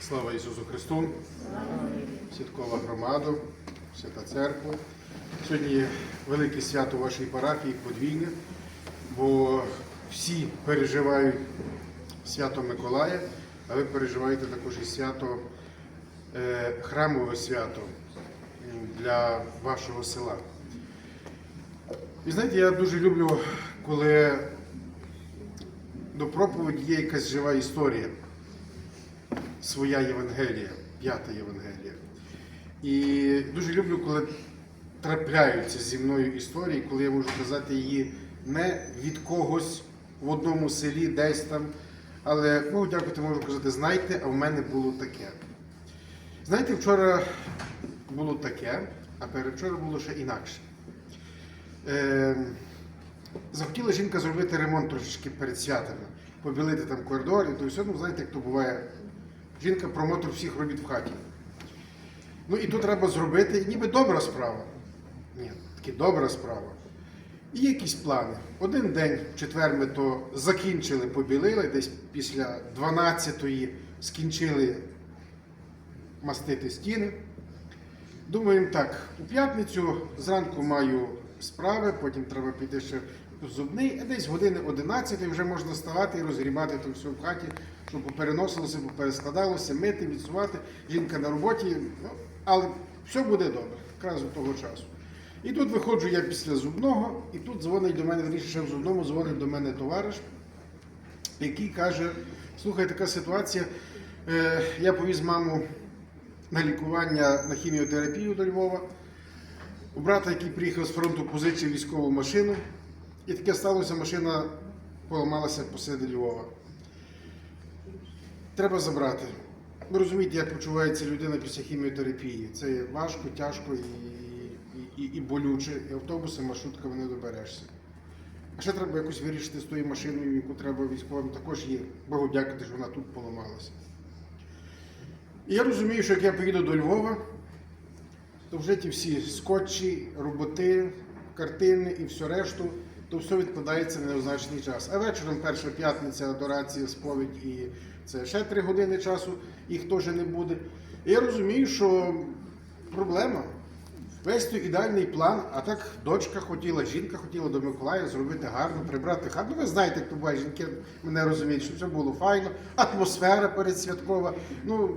Слава Ісусу Христу! Святкова громада, свята церква. Сьогодні велике свято вашій парафії, подвійне, бо всі переживають свято Миколая, а ви переживаєте також і свято е, храмове свято для вашого села. І знаєте, я дуже люблю, коли до проповіді є якась жива історія своя Євангелія, п'ята Євангелія. І дуже люблю, коли трапляються зі мною історії, коли я можу казати її не від когось в одному селі, десь там. Але Богу дякувати, можу казати, знайте, а в мене було таке. Знаєте, вчора було таке, а передвчора було ще інакше. Е, захотіла жінка зробити ремонт трошечки перед святами, побілити там коридор і то все, ну знаєте, як то буває. Жінка промотор всіх робіт в хаті. Ну і тут треба зробити, ніби добра справа. Ні, таки добра справа. І якісь плани. Один день, в четвер, ми то закінчили, побілили, десь після 12-ї скінчили мастити стіни. Думаємо так, у п'ятницю зранку маю справи, потім треба піти ще в зубний, а десь години 11 вже можна ставати і розгрібати то все в хаті, щоб попереносилося, поперескладалося, мити, відсувати. Жінка на роботі, ну, але все буде добре, якраз до того часу. І тут виходжу я після зубного, і тут дзвонить до мене, вирішив, ще в зубному дзвонить до мене товариш, який каже: слухай, така ситуація. Е, я повіз маму на лікування на хіміотерапію до Львова. У брата, який приїхав з фронту, позичив військову машину. І таке сталося, машина поламалася посеред Львова. Треба забрати. Ви розумієте, як почувається людина після хіміотерапії. Це важко, тяжко і, і, і, болюче. І автобусом, маршрутками не доберешся. А ще треба якось вирішити з тою машиною, яку треба військовим, також є. Богу дякувати, що вона тут поламалася. І я розумію, що як я поїду до Львова, то вже ті всі скотчі, роботи, картини і все решту, то все відкладається на неозначений час. А вечором перша п'ятниця, адорація, сповідь і це ще три години часу, їх теж не буде. І я розумію, що проблема. Весь той ідеальний план, а так дочка хотіла, жінка хотіла до Миколая зробити гарно, прибрати хату. Ну, ви знаєте, як то буває, жінки мене розуміють, що все було файно, атмосфера передсвяткова. Ну,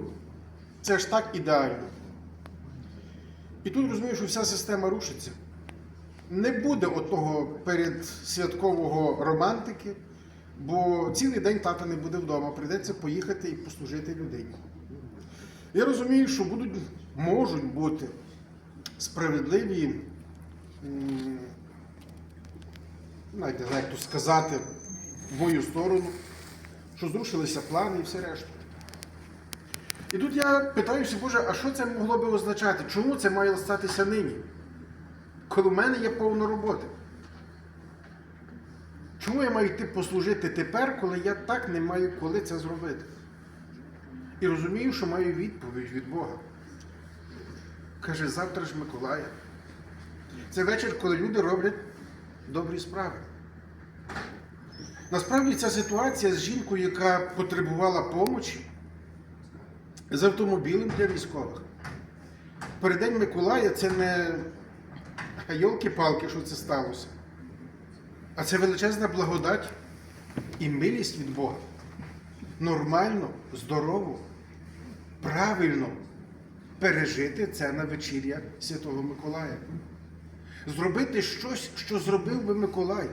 це ж так ідеально. І тут розумію, що вся система рушиться. Не буде отого передсвяткового романтики, бо цілий день тата не буде вдома, прийдеться поїхати і послужити людині. Я розумію, що будуть, можуть бути справедливі, навіть не знаю, як то сказати, в мою сторону, що зрушилися плани і все решту. І тут я питаюся, Боже, а що це могло би означати? Чому це має статися нині? Коли в мене є повно роботи? Чому я маю йти послужити тепер, коли я так не маю коли це зробити? І розумію, що маю відповідь від Бога. Каже, завтра ж Миколая. Це вечір, коли люди роблять добрі справи. Насправді ця ситуація з жінкою, яка потребувала помочі, з автомобілем для військових. Передень Миколая це не йолки-палки, що це сталося. А це величезна благодать і милість від Бога. Нормально, здорово, правильно пережити це на вечір'я Святого Миколая. Зробити щось, що зробив би Миколай.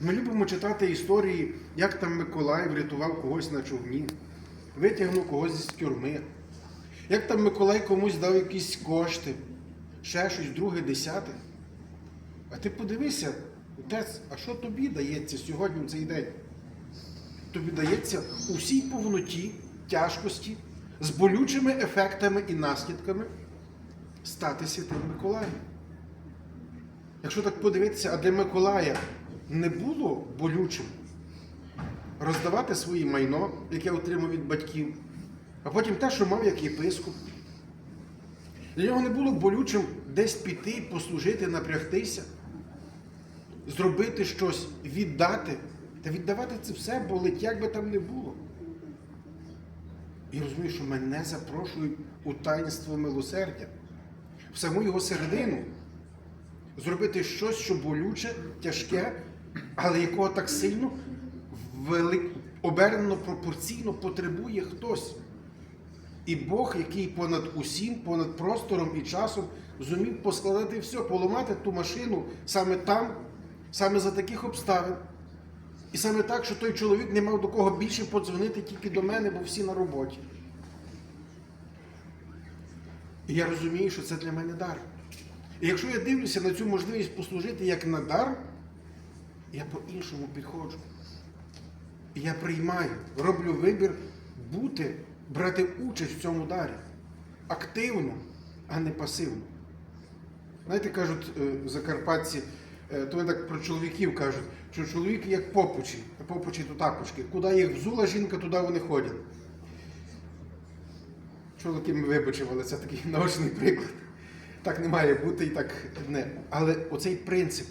Ми любимо читати історії, як там Миколай врятував когось на човні, витягнув когось з тюрми, як там Миколай комусь дав якісь кошти, ще щось, друге, десяте. А ти подивися, отець, а що тобі дається сьогодні в цей день? Тобі дається у всій повноті, тяжкості, з болючими ефектами і наслідками стати святим Миколаєм. Якщо так подивитися, а для Миколая не було болючим роздавати своє майно, яке отримав від батьків, а потім те, що мав як єпископ. Для нього не було болючим десь піти, послужити, напрягтися, зробити щось, віддати. Та віддавати це все болить, як би там не було. І розумію, що мене запрошують у таїнство милосердя, в саму його середину, зробити щось, що болюче, тяжке, але якого так сильно велик... обернено пропорційно потребує хтось. І Бог, який понад усім, понад простором і часом, зумів поскладати все, поламати ту машину саме там, саме за таких обставин. І саме так, що той чоловік не мав до кого більше подзвонити тільки до мене, бо всі на роботі. І я розумію, що це для мене дар. І якщо я дивлюся на цю можливість послужити як на дар, я по-іншому підходжу. І я приймаю, роблю вибір бути, брати участь в цьому дарі. Активно, а не пасивно. Знаєте, кажуть е, закарпатці, то вони так про чоловіків кажуть, що чоловіки як попучі, попучі то тапочки. Куди їх взула жінка, туди вони ходять. Чоловіки ми вибачимо, але це такий наочний приклад. Так не має бути і так не. Але оцей принцип.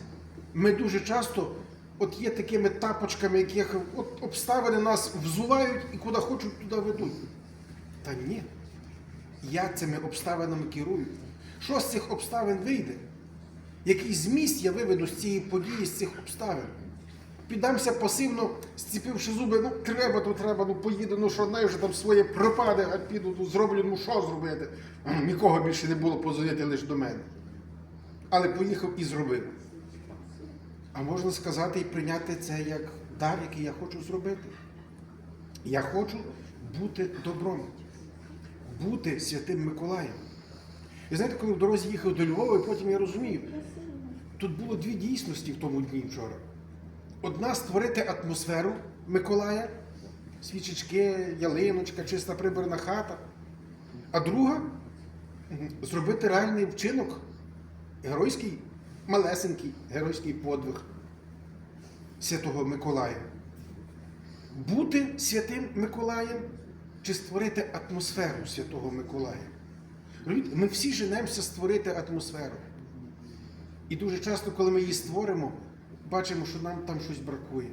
Ми дуже часто от є такими тапочками, яких от обставини нас взувають і куди хочуть, туди ведуть. Та ні. Я цими обставинами керую. Що з цих обставин вийде? Який зміст я виведу з цієї події, з цих обставин? Піддамся пасивно, зціпивши зуби, ну треба, то треба, ну поїду, ну що знаю, вже там своє пропаде, а піду, ну зроблю, ну що зробити? Нікого більше не було позвонити лише до мене. Але поїхав і зробив. А можна сказати і прийняти це як дар, який я хочу зробити. Я хочу бути добром, бути святим Миколаєм. І знаєте, коли в дорозі їхав до Львова, і потім я розумію, тут було дві дійсності в тому дні вчора. Одна створити атмосферу Миколая, свічечки, ялиночка, чиста прибрана хата. А друга зробити реальний вчинок, геройський, малесенький геройський подвиг Святого Миколая. Бути святим Миколаєм чи створити атмосферу Святого Миколая. Ми всі женемося створити атмосферу. І дуже часто, коли ми її створимо, бачимо, що нам там щось бракує.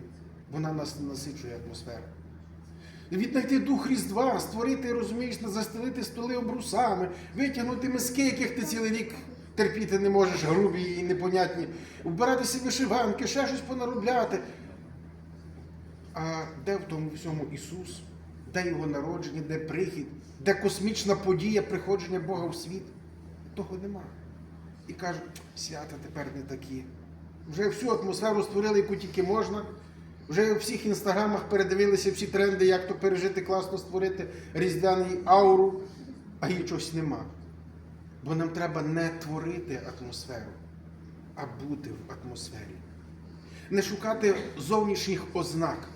Вона нас не насичує атмосферу. Віднайти дух Різдва, створити, розумієш, застелити столи обрусами, витягнути миски, яких ти цілий рік терпіти не можеш, грубі і непонятні, вбиратися вишиванки, ще щось понаробляти. А де в тому всьому Ісус? Де його народження, де прихід, де космічна подія приходження Бога в світ? Того нема. І кажуть, свята тепер не такі. Вже всю атмосферу створили, яку тільки можна. Вже у всіх інстаграмах передивилися всі тренди, як то пережити, класно створити різдвяний ауру, а її чогось нема. Бо нам треба не творити атмосферу, а бути в атмосфері. Не шукати зовнішніх ознак,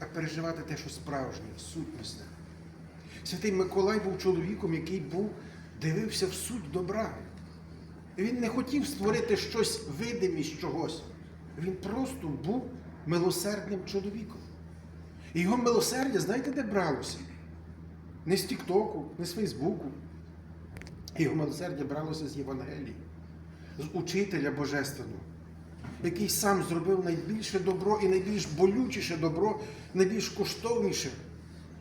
а переживати те, що справжнє, сутнісне. Святий Миколай був чоловіком, який був, дивився в суть добра. Він не хотів створити щось видимість чогось. Він просто був милосердним чоловіком. І його милосердя, знаєте, де бралося? Не з Тіктоку, не з Фейсбуку. Його милосердя бралося з Євангелії, з учителя Божественного, який сам зробив найбільше добро і найбільш болючіше добро, найбільш коштовніше,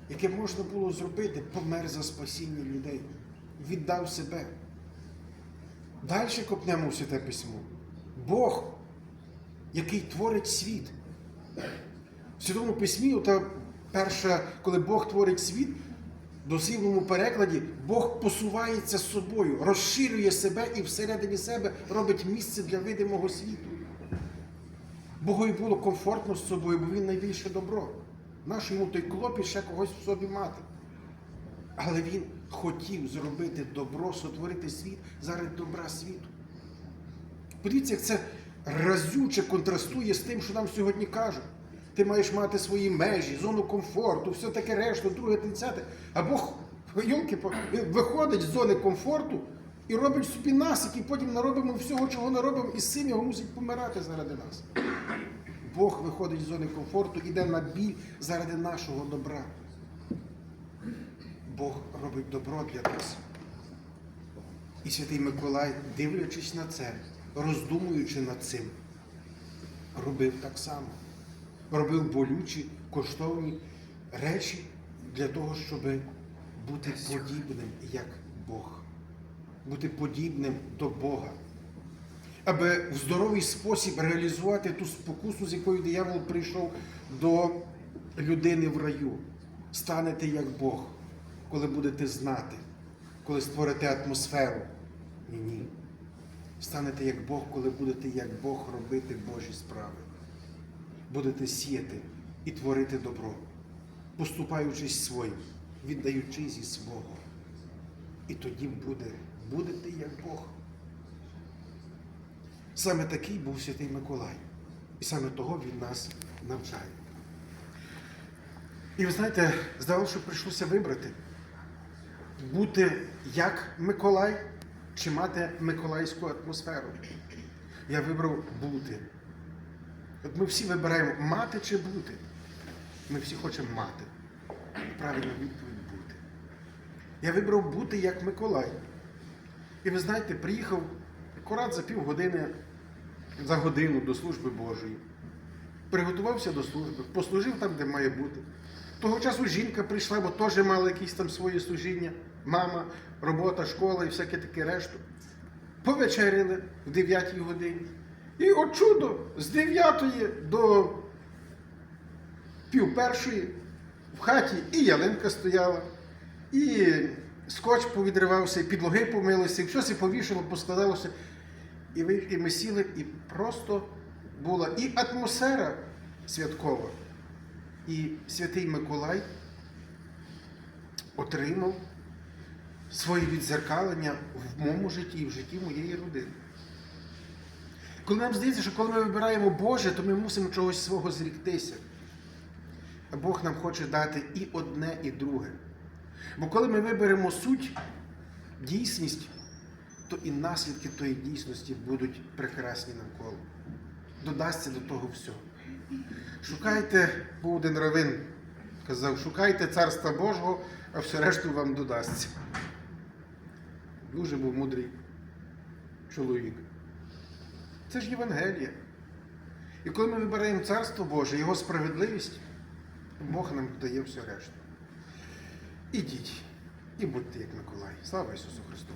яке можна було зробити, помер за спасіння людей, віддав себе. Далі копнемо в святе письмо. Бог, який творить світ. В Святому письмі, ота перша, коли Бог творить світ, в дослівному перекладі Бог посувається з собою, розширює себе і всередині себе робить місце для видимого світу. Богові було комфортно з собою, бо він найбільше добро. Наш йому той клопіт ще когось в собі мати. Але він хотів зробити добро, сотворити світ заради добра світу. Подивіться, як це разюче контрастує з тим, що нам сьогодні кажуть. Ти маєш мати свої межі, зону комфорту, все таке решту, друге, тридцяте. А Бог, йолки, виходить з зони комфорту і робить собі насик, і потім наробимо всього, чого наробимо, і син його мусить помирати заради нас. Бог виходить з зони комфорту, іде на біль заради нашого добра. Бог робить добро для нас. І святий Миколай, дивлячись на це, роздумуючи над цим, робив так само. Робив болючі, коштовні речі для того, щоб бути подібним як Бог, бути подібним до Бога, аби в здоровий спосіб реалізувати ту спокусу, з якою диявол прийшов до людини в раю. Станете як Бог, коли будете знати, коли створите атмосферу. Ні, ні. Станете як Бог, коли будете як Бог робити Божі справи. Будете сіяти і творити добро, поступаючись своїм, віддаючи зі свого. І тоді буде, будете як Бог. Саме такий був Святий Миколай. І саме того він нас навчає. І ви знаєте, здавалося, що прийшлося вибрати, бути як Миколай чи мати миколаївську атмосферу. Я вибрав бути. От ми всі вибираємо мати чи бути. Ми всі хочемо мати. Правильна відповідь бути. Я вибрав бути як Миколай. І ви знаєте, приїхав акурат за півгодини, за годину до служби Божої. Приготувався до служби, послужив там, де має бути. Того часу жінка прийшла, бо теж мала якісь там свої служіння, мама, робота, школа і всяке таке решту. Повечеряли в 9 годині. І от чудо, з 9 до пів першої в хаті і ялинка стояла, і скотч повідривався, і підлоги помилися, і і повішало, поскладалося. І, ви, і ми сіли, і просто була і атмосфера святкова, і святий Миколай отримав своє відзеркалення в моєму житті і в житті моєї родини. Коли нам здається, що коли ми вибираємо Боже, то ми мусимо чогось свого зріктися. А Бог нам хоче дати і одне, і друге. Бо коли ми виберемо суть, дійсність, то і наслідки тої дійсності будуть прекрасні навколо. Додасться до того всього. Шукайте, був один равин, казав, шукайте царства Божого, а все решту вам додасться. Дуже був мудрий чоловік. Це ж Євангелія. І коли ми вибираємо Царство Боже, Його справедливість, Бог нам дає все решту. Ідіть і будьте як Миколай. Слава Ісусу Христу!